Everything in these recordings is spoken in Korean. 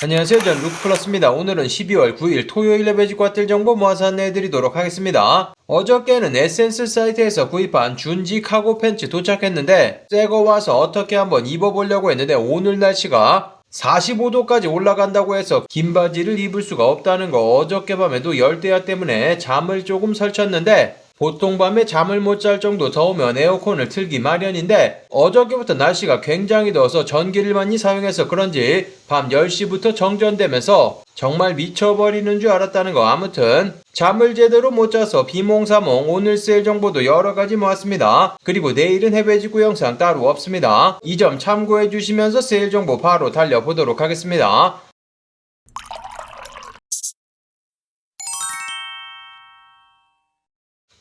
안녕하세요. 전 루크플러스입니다. 오늘은 12월 9일 토요일에 매직과 뜰 정보 모아서 안내해드리도록 하겠습니다. 어저께는 에센스 사이트에서 구입한 준지 카고 팬츠 도착했는데 새거 와서 어떻게 한번 입어보려고 했는데 오늘 날씨가 45도까지 올라간다고 해서 긴 바지를 입을 수가 없다는 거 어저께 밤에도 열대야 때문에 잠을 조금 설쳤는데 보통 밤에 잠을 못 잘 정도 더우면 에어컨을 틀기 마련인데 어저께부터 날씨가 굉장히 더워서 전기를 많이 사용해서 그런지 밤 10시부터 정전되면서 정말 미쳐버리는 줄 알았다는 거 아무튼 잠을 제대로 못 자서 비몽사몽 오늘 세일 정보도 여러 가지 모았습니다. 그리고 내일은 해외 직구 영상 따로 없습니다. 이 점 참고해 주시면서 세일 정보 바로 달려보도록 하겠습니다.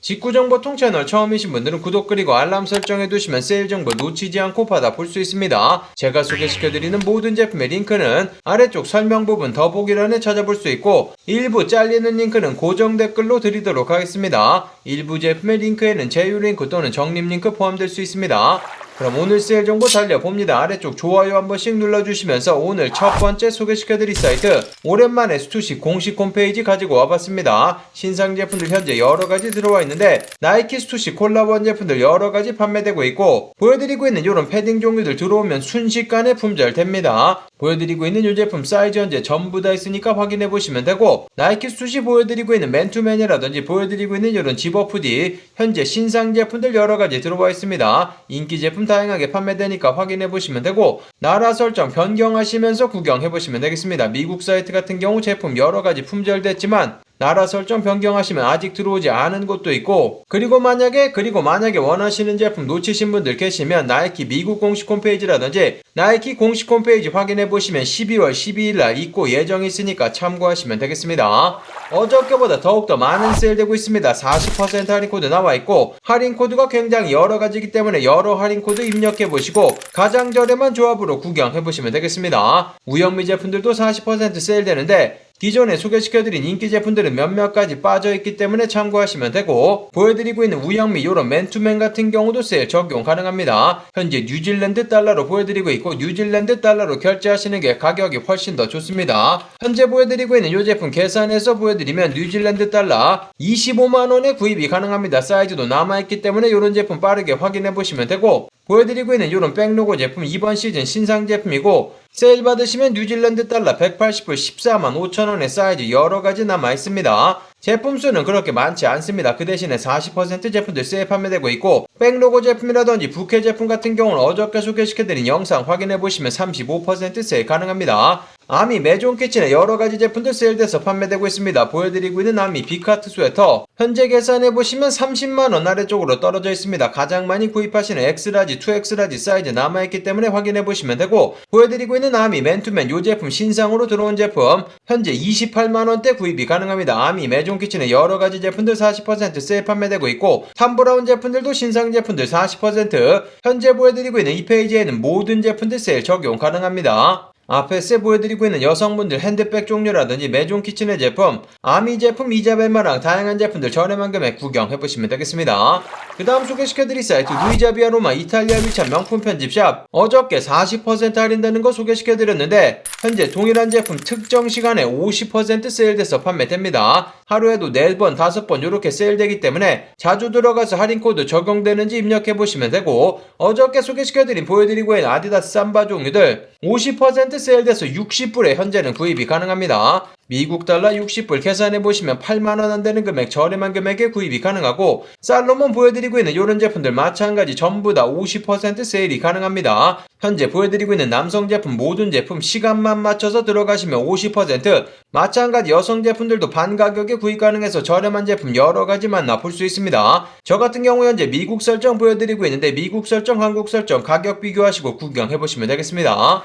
직구정보 통 채널 처음이신 분들은 구독 그리고 알람 설정해 두시면 세일 정보 놓치지 않고 받아볼 수 있습니다. 제가 소개시켜드리는 모든 제품의 링크는 아래쪽 설명 부분 더보기란에 찾아볼 수 있고 일부 잘리는 링크는 고정 댓글로 드리도록 하겠습니다. 일부 제품의 링크에는 제휴 링크 또는 적립 링크 포함될 수 있습니다. 그럼 오늘 세일 정보 달려봅니다. 아래쪽 좋아요 한 번씩 눌러주시면서 오늘 첫 번째 소개시켜드릴 사이트 오랜만에 스투시 공식 홈페이지 가지고 와봤습니다. 신상 제품들 현재 여러가지 들어와 있는데 나이키 스투시 콜라보한 제품들 여러가지 판매되고 있고 보여드리고 있는 이런 패딩 종류들 들어오면 순식간에 품절됩니다. 보여드리고 있는 이 제품 사이즈 현재 전부 다 있으니까 확인해 보시면 되고 나이키 스투시 보여드리고 있는 맨투맨이라든지 보여드리고 있는 이런 집업 후디 현재 신상 제품들 여러가지 들어와 있습니다. 인기 제품 다양하게 판매되니까 확인해 보시면 되고 나라 설정 변경하시면서 구경해 보시면 되겠습니다. 미국 사이트 같은 경우 제품 여러 가지 품절됐지만 나라 설정 변경하시면 아직 들어오지 않은 곳도 있고 그리고 만약에 그리고 만약에 원하시는 제품 놓치신 분들 계시면 나이키 미국 공식 홈페이지라든지 나이키 공식 홈페이지 확인해 보시면 12월 12일 날 입고 예정이 있으니까 참고하시면 되겠습니다. 어저께보다 더욱더 많은 세일되고 있습니다. 40% 할인 코드 나와 있고 할인 코드가 굉장히 여러 가지이기 때문에 여러 할인 코드 입력해 보시고 가장 저렴한 조합으로 구경해 보시면 되겠습니다. 우영미 제품들도 40% 세일되는데 기존에 소개시켜드린 인기 제품들은 몇몇 가지 빠져있기 때문에 참고하시면 되고 보여드리고 있는 우영미 요런 맨투맨 같은 경우도 세일 적용 가능합니다. 현재 뉴질랜드 달러로 보여드리고 있고 뉴질랜드 달러로 결제하시는 게 가격이 훨씬 더 좋습니다. 현재 보여드리고 있는 이 제품 계산해서 보여드리면 뉴질랜드 달러 25만원에 구입이 가능합니다. 사이즈도 남아있기 때문에 이런 제품 빠르게 확인해 보시면 되고 보여드리고 있는 이런 백로고 제품 이번 시즌 신상 제품이고 세일 받으시면 뉴질랜드 달러 180불 14만 5천원의 사이즈 여러가지 남아있습니다. 제품 수는 그렇게 많지 않습니다. 그 대신에 40% 제품들 세일 판매되고 있고 백로고 제품이라든지 부캐 제품 같은 경우는 어저께 소개시켜드린 영상 확인해보시면 35% 세일 가능합니다. 아미 메존 키친의 여러가지 제품들 세일돼서 판매되고 있습니다. 보여드리고 있는 아미 비카트 스웨터 현재 계산해보시면 30만원 아래쪽으로 떨어져 있습니다. 가장 많이 구입하시는 X라지, 2X라지 사이즈 남아있기 때문에 확인해보시면 되고 보여드리고 있는 아미 맨투맨 요 제품 신상으로 들어온 제품 현재 28만원대 구입이 가능합니다. 아미 메존 키친의 여러가지 제품들 40% 세일 판매되고 있고 탐브라운 제품들도 신상 제품들 40% 현재 보여드리고 있는 이 페이지에는 모든 제품들 세일 적용 가능합니다. 앞에서 보여드리고 있는 여성분들 핸드백 종류라든지 메존 키친의 제품, 아미 제품 이자벨마랑 다양한 제품들 저렴한 금액 구경해보시면 되겠습니다. 그 다음 소개시켜드릴 사이트 루이자비아 로마 이탈리아 위참 명품 편집샵 어저께 40% 할인되는 거 소개시켜드렸는데 현재 동일한 제품 특정 시간에 50% 세일돼서 판매됩니다. 하루에도 4번, 5번 이렇게 세일되기 때문에 자주 들어가서 할인 코드 적용되는지 입력해보시면 되고 어저께 소개시켜드린 보여드리고 있는 아디다스 삼바 종류들 50% 세일 돼서 60불에 현재는 구입이 가능합니다. 미국 달러 60불 계산해 보시면 8만원 안 되는 금액 저렴한 금액에 구입이 가능하고 살로몬 보여드리고 있는 이런 제품들 마찬가지 전부 다 50% 세일이 가능합니다. 현재 보여드리고 있는 남성 제품 모든 제품 시간만 맞춰서 들어가시면 50% 마찬가지 여성 제품들도 반 가격에 구입 가능해서 저렴한 제품 여러 가지 만나볼 수 있습니다. 저 같은 경우 현재 미국 설정 보여드리고 있는데 미국 설정, 한국 설정 가격 비교하시고 구경해 보시면 되겠습니다.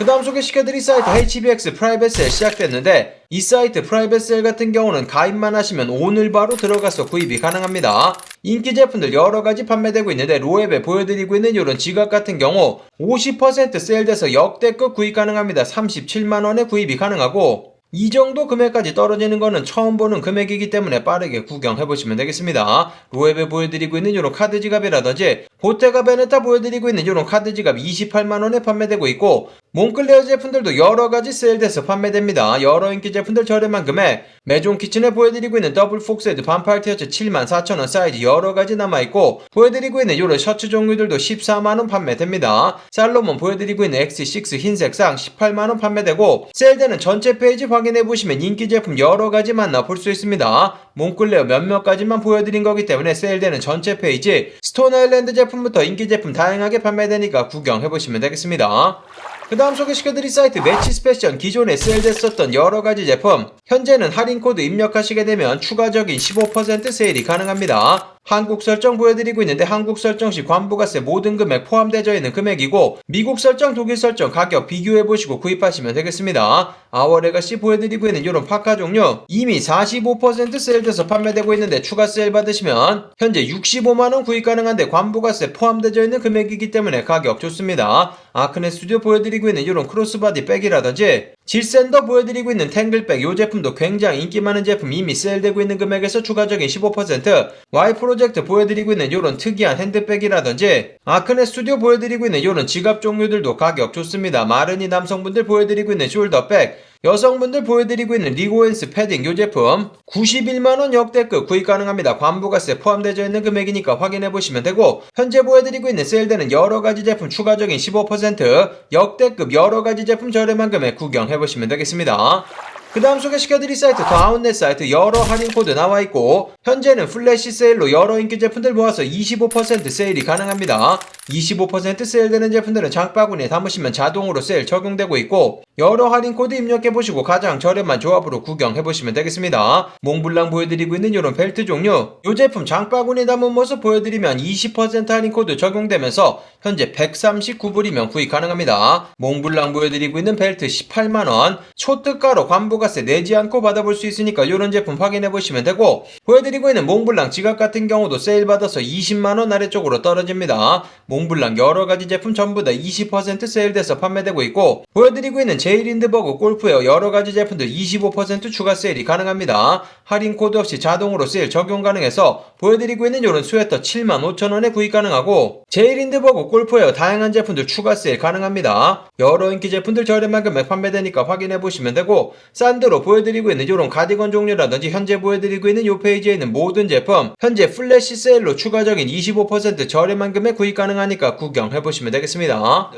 그 다음 소개시켜드릴 사이트 HBX 프라이빗 셀 시작됐는데 이 사이트 프라이빗 셀 같은 경우는 가입만 하시면 오늘 바로 들어가서 구입이 가능합니다. 인기 제품들 여러가지 판매되고 있는데 로앱에 보여드리고 있는 이런 지갑 같은 경우 50% 세일돼서 역대급 구입 가능합니다. 37만원에 구입이 가능하고 이 정도 금액까지 떨어지는 거는 처음 보는 금액이기 때문에 빠르게 구경해 보시면 되겠습니다. 로앱에 보여드리고 있는 이런 카드 지갑이라든지 보테가 베네타 보여드리고 있는 이런 카드 지갑 28만원에 판매되고 있고 몽클레어 제품들도 여러 가지 세일돼서 판매됩니다. 여러 인기 제품들 저렴한 금액 메종 키친에 보여드리고 있는 더블 폭스헤드 반팔 티셔츠 74,000원 사이즈 여러 가지 남아있고 보여드리고 있는 요런 셔츠 종류들도 14만원 판매됩니다. 살로몬 보여드리고 있는 X6 흰색상 18만원 판매되고 세일되는 전체 페이지 확인해보시면 인기 제품 여러 가지 만나볼 수 있습니다. 몽클레어 몇몇 가지만 보여드린 거기 때문에 세일되는 전체 페이지 스톤 아일랜드 제품부터 인기 제품 다양하게 판매되니까 구경해보시면 되겠습니다. 그 다음 소개시켜드릴 사이트 매치스 패션 기존에 세일됐었던 여러가지 제품 현재는 할인 코드 입력하시게 되면 추가적인 15% 세일이 가능합니다. 한국 설정 보여드리고 있는데 한국 설정 시 관부가세 모든 금액 포함되어 있는 금액이고 미국 설정 독일 설정 가격 비교해 보시고 구입하시면 되겠습니다. 아워레가 시 보여드리고 있는 이런 파카 종류 이미 45% 세일돼서 판매되고 있는데 추가 세일 받으시면 현재 65만원 구입 가능한데 관부가세 포함되어 있는 금액이기 때문에 가격 좋습니다. 아크네 스튜디오 보여드리고 있는 이런 크로스바디 백이라든지 질샌더 보여드리고 있는 탱글백 이 제품도 굉장히 인기 많은 제품 이미 세일되고 있는 금액에서 추가적인 15% Y 프로젝트 보여드리고 있는 이런 특이한 핸드백이라든지 아크네 스튜디오 보여드리고 있는 이런 지갑 종류들도 가격 좋습니다. 마르니 남성분들 보여드리고 있는 숄더백 여성분들 보여드리고 있는 리고엔스 패딩 요 제품 91만원 역대급 구입 가능합니다. 관부가세 포함되어 있는 금액이니까 확인해 보시면 되고 현재 보여드리고 있는 세일되는 여러가지 제품 추가적인 15% 역대급 여러가지 제품 저렴한 금액 구경해 보시면 되겠습니다. 그 다음 소개시켜드릴 사이트 더 아웃렛 사이트 여러 할인 코드 나와 있고 현재는 플래시 세일로 여러 인기 제품들 모아서 25% 세일이 가능합니다. 25% 세일되는 제품들은 장바구니에 담으시면 자동으로 세일 적용되고 있고 여러 할인 코드 입력해보시고 가장 저렴한 조합으로 구경해보시면 되겠습니다. 몽블랑 보여드리고 있는 이런 벨트 종류 이 제품 장바구니에 담은 모습 보여드리면 20% 할인 코드 적용되면서 현재 139불이면 구입 가능합니다. 몽블랑 보여드리고 있는 벨트 18만원 초특가로 관부 가세 내지 않고 받아볼 수 있으니까 이런 제품 확인해 보시면 되고 보여드리고 있는 몽블랑 지갑 같은 경우도 세일 받아서 20만원 아래쪽으로 떨어집니다. 몽블랑 여러가지 제품 전부 다 20% 세일돼서 판매되고 있고 보여드리고 있는 제일인드버그 골프웨어 여러가지 제품들 25% 추가 세일이 가능합니다. 할인 코드 없이 자동으로 세일 적용 가능해서 보여드리고 있는 이런 스웨터 75,000원에 구입 가능하고 제일인드버그 골프웨어 다양한 제품들 추가 세일 가능합니다. 여러 인기 제품들 저렴한 금액 판매되니까 확인해 보시면 되고 산드로 보여드리고 있는 이런 가디건 종류라든지 현재 보여드리고 있는 이 페이지에 있는 모든 제품 현재 플래시 세일로 추가적인 25% 저렴한 금액 구입 가능하니까 구경해보시면 되겠습니다.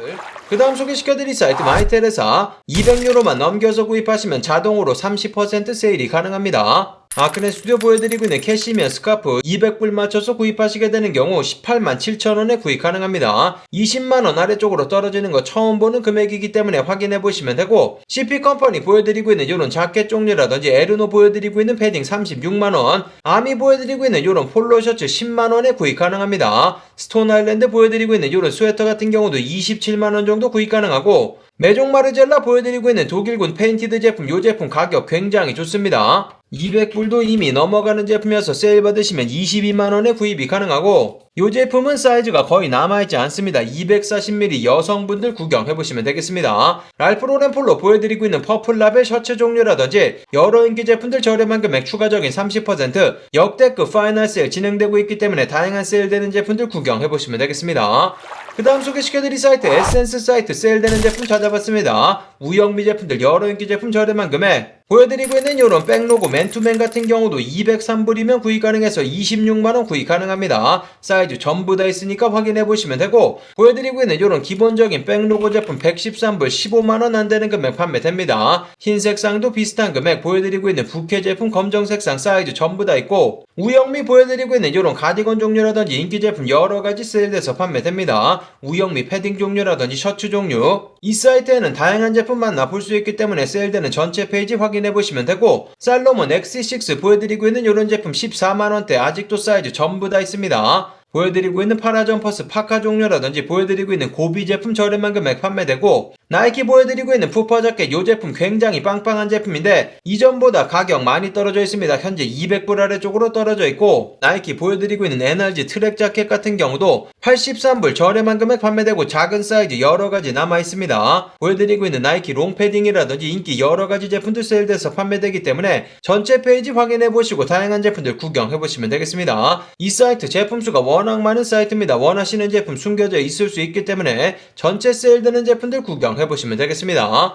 그 다음 소개시켜드릴 사이트 마이텔에서 200유로만 넘겨서 구입하시면 자동으로 30% 세일이 가능합니다. 아크네 스튜디오 보여드리고 있는 캐시미어 스카프 200불 맞춰서 구입하시게 되는 경우 18만 7천원에 구입 가능합니다. 20만원 아래쪽으로 떨어지는 거 처음 보는 금액이기 때문에 확인해 보시면 되고 CP 컴퍼니 보여드리고 있는 이런 자켓 종류라든지 에르노 보여드리고 있는 패딩 36만원 아미 보여드리고 있는 이런 폴로 셔츠 10만원에 구입 가능합니다. 스톤 아일랜드 보여드리고 있는 이런 스웨터 같은 경우도 27만원 정도 구입 가능하고 메종 마르젤라 보여드리고 있는 독일군 페인티드 제품 요 제품 가격 굉장히 좋습니다. 200불도 이미 넘어가는 제품이어서 세일 받으시면 22만원에 구입이 가능하고 이 제품은 사이즈가 거의 남아있지 않습니다. 240mm 여성분들 구경해보시면 되겠습니다. 랄프 로렌 폴로 보여드리고 있는 퍼플 라벨 셔츠 종류라든지 여러 인기 제품들 저렴한 금액 추가적인 30% 역대급 파이널 세일 진행되고 있기 때문에 다양한 세일되는 제품들 구경해보시면 되겠습니다. 그 다음 소개시켜드릴 사이트 에센스 사이트 세일되는 제품 찾아봤습니다. 우영미 제품들 여러 인기 제품 저렴한 금액 보여드리고 있는 이런 백로고 맨투맨 같은 경우도 203불이면 구입 가능해서 26만원 구입 가능합니다. 사이즈 전부 다 있으니까 확인해 보시면 되고 보여드리고 있는 이런 기본적인 백로고 제품 113불 15만원 안되는 금액 판매됩니다. 흰색 상도 비슷한 금액 보여드리고 있는 부캐 제품 검정색 상 사이즈 전부 다 있고 우영미 보여드리고 있는 이런 가디건 종류라든지 인기 제품 여러가지 세일돼서 판매됩니다. 우영미 패딩 종류라든지 셔츠 종류 이 사이트에는 다양한 제품 만나볼 수 있기 때문에 세일되는 전체 페이지 확인해 보시면 되고 살로몬 X6 보여드리고 있는 이런 제품 14만원대 아직도 사이즈 전부 다 있습니다. 보여드리고 있는 파라 점퍼스 파카 종류라든지 보여드리고 있는 고비 제품 저렴한 금액 판매되고 나이키 보여드리고 있는 푸퍼 자켓 요 제품 굉장히 빵빵한 제품인데 이전보다 가격 많이 떨어져 있습니다. 현재 200불 아래 쪽으로 떨어져 있고 나이키 보여드리고 있는 NRG 트랙 자켓 같은 경우도 83불 저렴한 금액 판매되고 작은 사이즈 여러가지 남아 있습니다. 보여드리고 있는 나이키 롱패딩이라든지 인기 여러가지 제품들 세일돼서 판매되기 때문에 전체 페이지 확인해보시고 다양한 제품들 구경해보시면 되겠습니다. 이 사이트 제품 수가 워낙 워낙 많은 사이트입니다. 원하시는 제품 숨겨져 있을 수 있기 때문에 전체 세일되는 제품들 구경해보시면 되겠습니다.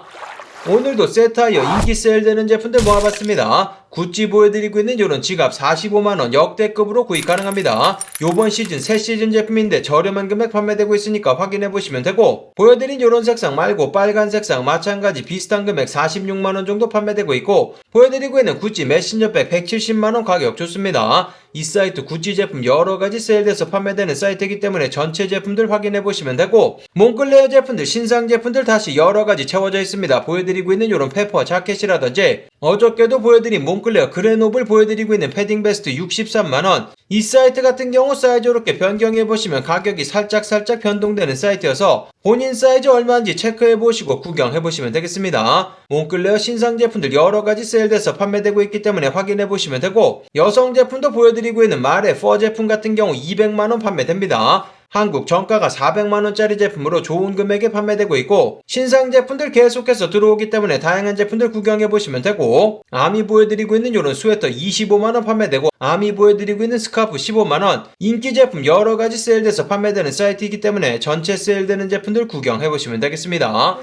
오늘도 세타이어 인기 세일되는 제품들 모아봤습니다. 구찌 보여드리고 있는 이런 지갑 45만원 역대급으로 구입 가능합니다. 요번 시즌 새 시즌 제품인데 저렴한 금액 판매되고 있으니까 확인해보시면 되고 보여드린 이런 색상 말고 빨간 색상 마찬가지 비슷한 금액 46만원 정도 판매되고 있고 보여드리고 있는 구찌 메신저백 170만원 가격 좋습니다. 이 사이트 구찌 제품 여러가지 세일돼서 판매되는 사이트이기 때문에 전체 제품들 확인해보시면 되고 몽클레어 제품들 신상 제품들 다시 여러가지 채워져 있습니다. 보여드리고 있는 이런 페퍼 자켓이라든지 어저께도 보여드린 몽 클레어 그레노블 보여드리고 있는 패딩 베스트 63만원 이 사이트 같은 경우 사이즈 이렇게 변경해보시면 가격이 살짝살짝 변동되는 사이트여서 본인 사이즈 얼마인지 체크해보시고 구경해보시면 되겠습니다. 몽클레어 신상 제품들 여러가지 세일돼서 판매되고 있기 때문에 확인해보시면 되고 여성 제품도 보여드리고 있는 말의 퍼 제품 같은 경우 200만원 판매됩니다. 한국 정가가 400만원짜리 제품으로 좋은 금액에 판매되고 있고 신상 제품들 계속해서 들어오기 때문에 다양한 제품들 구경해보시면 되고 아미 보여드리고 있는 이런 스웨터 25만원 판매되고 아미 보여드리고 있는 스카프 15만원 인기 제품 여러가지 세일돼서 판매되는 사이트이기 때문에 전체 세일되는 제품들 구경해보시면 되겠습니다.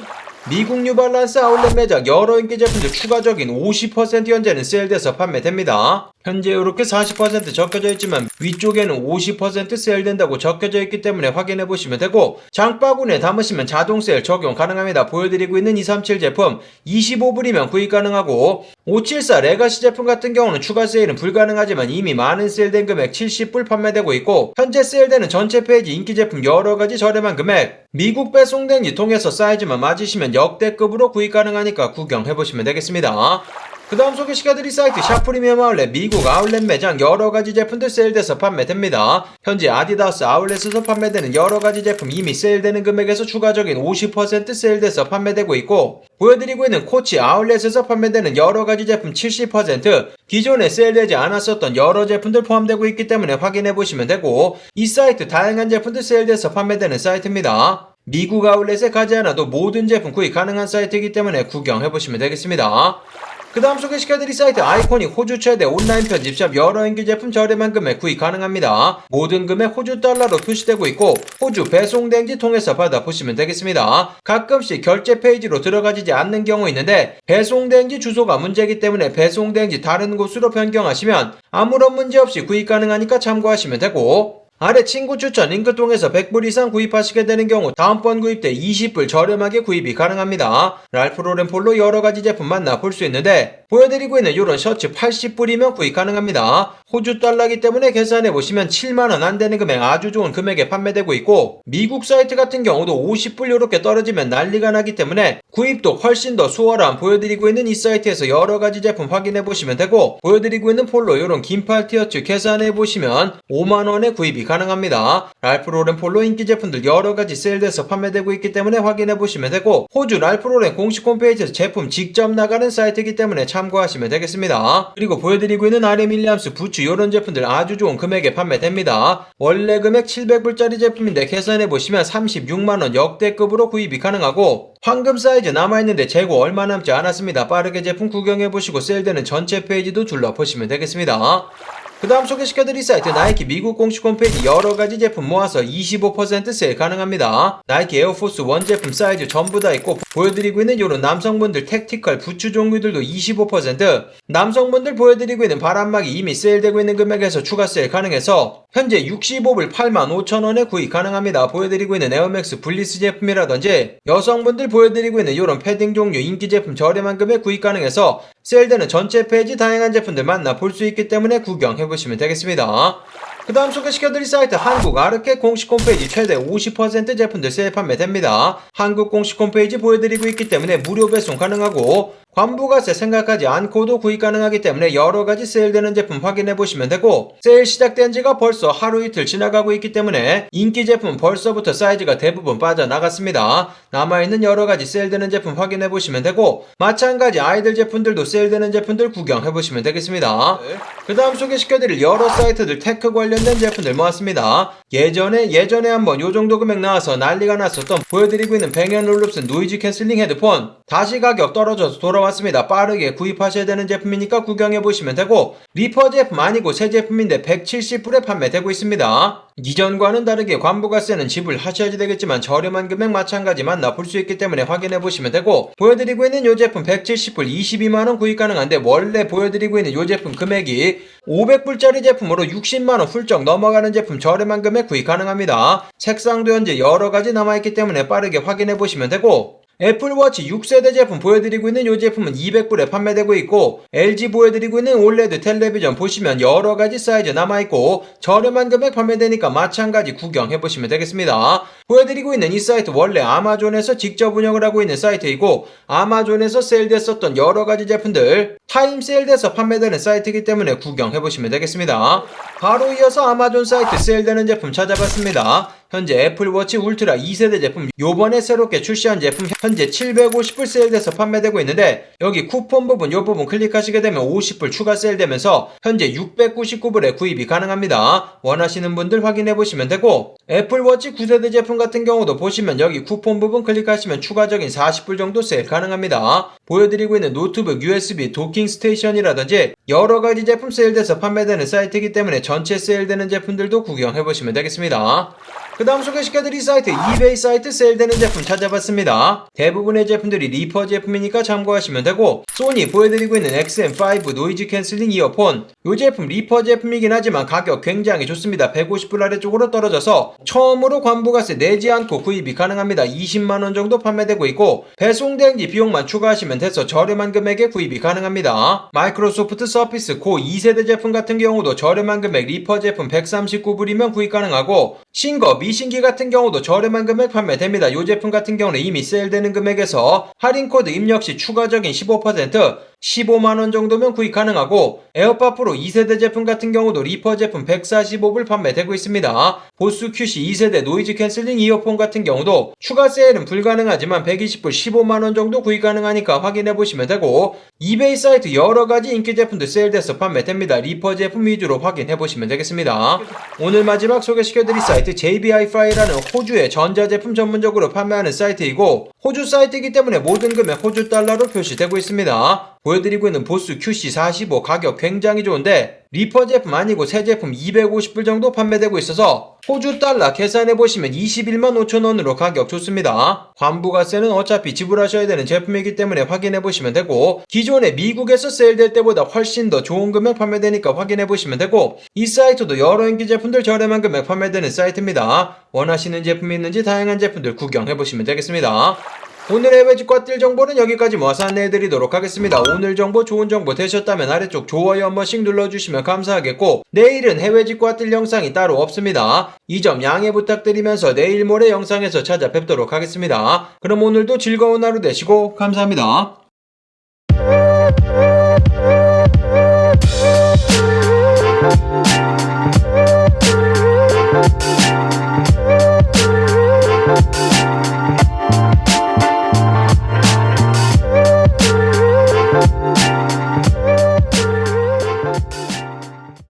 미국 뉴발란스 아울렛 매장 여러 인기 제품들 추가적인 50% 현재는 세일돼서 판매됩니다. 현재 이렇게 40% 적혀져 있지만 위쪽에는 50% 세일된다고 적혀져 있기 때문에 확인해 보시면 되고 장바구니에 담으시면 자동 세일 적용 가능합니다. 보여드리고 있는 237 제품 25불이면 구입 가능하고 574 레가시 제품 같은 경우는 추가 세일은 불가능하지만 이미 많은 세일된 금액 70불 판매되고 있고 현재 세일되는 전체 페이지 인기 제품 여러가지 저렴한 금액 미국 배송된지 통해서 사이즈만 맞으시면 역대급으로 구입 가능하니까 구경해 보시면 되겠습니다. 그 다음 소개시켜드릴 사이트 샤프리미엄 아울렛 미국 아울렛 매장 여러가지 제품들 세일돼서 판매됩니다. 현재 아디다스 아울렛에서 판매되는 여러가지 제품 이미 세일되는 금액에서 추가적인 50% 세일돼서 판매되고 있고 보여드리고 있는 코치 아울렛에서 판매되는 여러가지 제품 70% 기존에 세일되지 않았었던 여러 제품들 포함되고 있기 때문에 확인해보시면 되고 이 사이트 다양한 제품들 세일돼서 판매되는 사이트입니다. 미국 아울렛에 가지 않아도 모든 제품 구입 가능한 사이트이기 때문에 구경해보시면 되겠습니다. 그 다음 소개시켜드릴 사이트 아이코닉 호주 최대 온라인 편집샵 여러 인기 제품 저렴한 금액 구입 가능합니다. 모든 금액 호주 달러로 표시되고 있고 호주 배송된지 통해서 받아보시면 되겠습니다. 가끔씩 결제 페이지로 들어가지지 않는 경우 있는데 배송된지 주소가 문제이기 때문에 배송된지 다른 곳으로 변경하시면 아무런 문제 없이 구입 가능하니까 참고하시면 되고 아래 친구 추천 링크 통해서 100불 이상 구입하시게 되는 경우 다음번 구입 때 20불 저렴하게 구입이 가능합니다. 랄프 로렌 폴로 여러 가지 제품 만나볼 수 있는데 보여드리고 있는 이런 셔츠 80불이면 구입 가능합니다. 호주 달러기 때문에 계산해 보시면 7만원 안 되는 금액 아주 좋은 금액에 판매되고 있고 미국 사이트 같은 경우도 50불 이렇게 떨어지면 난리가 나기 때문에 구입도 훨씬 더 수월한 보여드리고 있는 이 사이트에서 여러가지 제품 확인해 보시면 되고 보여드리고 있는 폴로 이런 긴팔 티어츠 계산해 보시면 5만원에 구입이 가능합니다. 랄프 로렌 폴로 인기 제품들 여러가지 세일돼서 판매되고 있기 때문에 확인해 보시면 되고 호주 랄프 로렌 공식 홈페이지에서 제품 직접 나가는 사이트이기 때문에 참 고하시면 되겠습니다. 그리고 보여드리고 있는 아레 밀리암스 부츠 이런 제품들 아주 좋은 금액에 판매됩니다. 원래 금액 700불짜리 제품인데 계산해 보시면 36만원 역대급으로 구입이 가능하고 황금 사이즈 남아있는데 재고 얼마 남지 않았습니다. 빠르게 제품 구경해보시고 세일되는 전체 페이지도 둘러보시면 되겠습니다. 그 다음 소개시켜드릴 사이트 나이키 미국 공식 홈페이지 여러가지 제품 모아서 25% 세일 가능합니다. 나이키 에어포스 원 제품 사이즈 전부 다 있고 보여드리고 있는 요런 남성분들 택티컬 부츠 종류들도 25% 남성분들 보여드리고 있는 바람막이 이미 세일되고 있는 금액에서 추가 세일 가능해서 현재 65불 85,000원에 구입 가능합니다. 보여드리고 있는 에어맥스 블리스 제품이라든지 여성분들 보여드리고 있는 요런 패딩 종류 인기 제품 저렴한 금액 구입 가능해서 세일되는 전체 페이지 다양한 제품들 만나 볼 수 있기 때문에 구경해 보시면 되겠습니다. 그 다음 소개시켜드릴 사이트 한국 아르케 공식 홈페이지 최대 50% 제품들 세일 판매됩니다. 한국 공식 홈페이지 보여드리고 있기 때문에 무료 배송 가능하고 관부가세 생각하지 않고도 구입 가능하기 때문에 여러가지 세일되는 제품 확인해 보시면 되고 세일 시작된 지가 벌써 하루 이틀 지나가고 있기 때문에 인기 제품 벌써부터 사이즈가 대부분 빠져나갔습니다. 남아있는 여러가지 세일되는 제품 확인해 보시면 되고 마찬가지 아이들 제품들도 세일되는 제품들 구경해 보시면 되겠습니다. 그 다음 소개시켜드릴 여러 사이트들 테크 관련된 제품들 모았습니다. 예전에 예전에 한번 요정도 금액 나와서 난리가 났었던 보여드리고 있는 뱅앤올룹슨 노이즈 캔슬링 헤드폰 다시 가격 떨어져서 돌아와 나 왔습니다. 빠르게 구입하셔야 되는 제품이니까 구경해 보시면 되고 리퍼 제품 아니고 새 제품인데 170불에 판매되고 있습니다. 이전과는 다르게 관부가세는 지불하셔야지 되겠지만 저렴한 금액 마찬가지 만나 볼수 있기 때문에 확인해 보시면 되고 보여드리고 있는 이 제품 170불 22만원 구입 가능한데 원래 보여드리고 있는 이 제품 금액이 500불짜리 제품으로 60만원 훌쩍 넘어가는 제품 저렴한 금액 구입 가능합니다. 색상도 현재 여러가지 남아있기 때문에 빠르게 확인해 보시면 되고 애플워치 6세대 제품 보여드리고 있는 이 제품은 200불에 판매되고 있고 LG 보여드리고 있는 올레드 텔레비전 보시면 여러가지 사이즈 남아있고 저렴한 금액 판매되니까 마찬가지 구경해보시면 되겠습니다. 보여드리고 있는 이 사이트 원래 아마존에서 직접 운영을 하고 있는 사이트이고 아마존에서 세일됐었던 여러가지 제품들 타임 세일돼서 판매되는 사이트이기 때문에 구경해보시면 되겠습니다. 바로 이어서 아마존 사이트 세일되는 제품 찾아봤습니다. 현재 애플워치 울트라 2세대 제품 요번에 새롭게 출시한 제품 현재 750불 세일돼서 판매되고 있는데 여기 쿠폰 부분 요 부분 클릭하시게 되면 50불 추가 세일되면서 현재 699불에 구입이 가능합니다. 원하시는 분들 확인해 보시면 되고 애플워치 9세대 제품 같은 경우도 보시면 여기 쿠폰 부분 클릭하시면 추가적인 40불 정도 세일 가능합니다. 보여드리고 있는 노트북 USB 도킹 스테이션이라든지 여러 가지 제품 세일돼서 판매되는 사이트이기 때문에 전체 세일되는 제품들도 구경해 보시면 되겠습니다. 그 다음 소개시켜드릴 사이트 이베이 사이트 세일되는 제품 찾아봤습니다. 대부분의 제품들이 리퍼 제품이니까 참고하시면 되고 소니 보여드리고 있는 XM5 노이즈 캔슬링 이어폰 이 제품 리퍼 제품이긴 하지만 가격 굉장히 좋습니다. 150불 아래 쪽으로 떨어져서 처음으로 관부가세 내지 않고 구입이 가능합니다. 20만원 정도 판매되고 있고 배송대행지 비용만 추가하시면 돼서 저렴한 금액에 구입이 가능합니다. 마이크로소프트 서피스 고 2세대 제품 같은 경우도 저렴한 금액 리퍼 제품 139불이면 구입 가능하고 신거 미신기 같은 경우도 저렴한 금액 판매됩니다. 이 제품 같은 경우는 이미 세일되는 금액에서 할인 코드 입력 시 추가적인 15% 15만원 정도면 구입 가능하고 에어팟 프로 2세대 제품 같은 경우도 리퍼 제품 145불 판매되고 있습니다. 보스 QC 2세대 노이즈 캔슬링 이어폰 같은 경우도 추가 세일은 불가능하지만 120불 15만원 정도 구입 가능하니까 확인해 보시면 되고 이베이 사이트 여러가지 인기 제품들 세일돼서 판매됩니다. 리퍼 제품 위주로 확인해 보시면 되겠습니다. 오늘 마지막 소개시켜드릴 사이트 JBI-Fi라는 호주의 전자제품 전문적으로 판매하는 사이트이고 호주 사이트이기 때문에 모든 금액 호주 달러로 표시되고 있습니다. 보여드리고 있는 보스 QC45 가격 굉장히 좋은데 리퍼 제품 아니고 새 제품 250불 정도 판매되고 있어서 호주 달러 계산해 보시면 21만 5천 원으로 가격 좋습니다. 관부가세는 어차피 지불하셔야 되는 제품이기 때문에 확인해 보시면 되고 기존에 미국에서 세일될 때보다 훨씬 더 좋은 금액 판매되니까 확인해 보시면 되고 이 사이트도 여러 인기 제품들 저렴한 금액 판매되는 사이트입니다. 원하시는 제품이 있는지 다양한 제품들 구경해 보시면 되겠습니다. 오늘의 해외 직과뜰 정보는 여기까지 모아서 안내해드리도록 하겠습니다. 오늘 정보 좋은 정보 되셨다면 아래쪽 좋아요 한 번씩 눌러주시면 감사하겠고 내일은 해외 직과뜰 영상이 따로 없습니다. 이 점 양해 부탁드리면서 내일 모레 영상에서 찾아뵙도록 하겠습니다. 그럼 오늘도 즐거운 하루 되시고 감사합니다.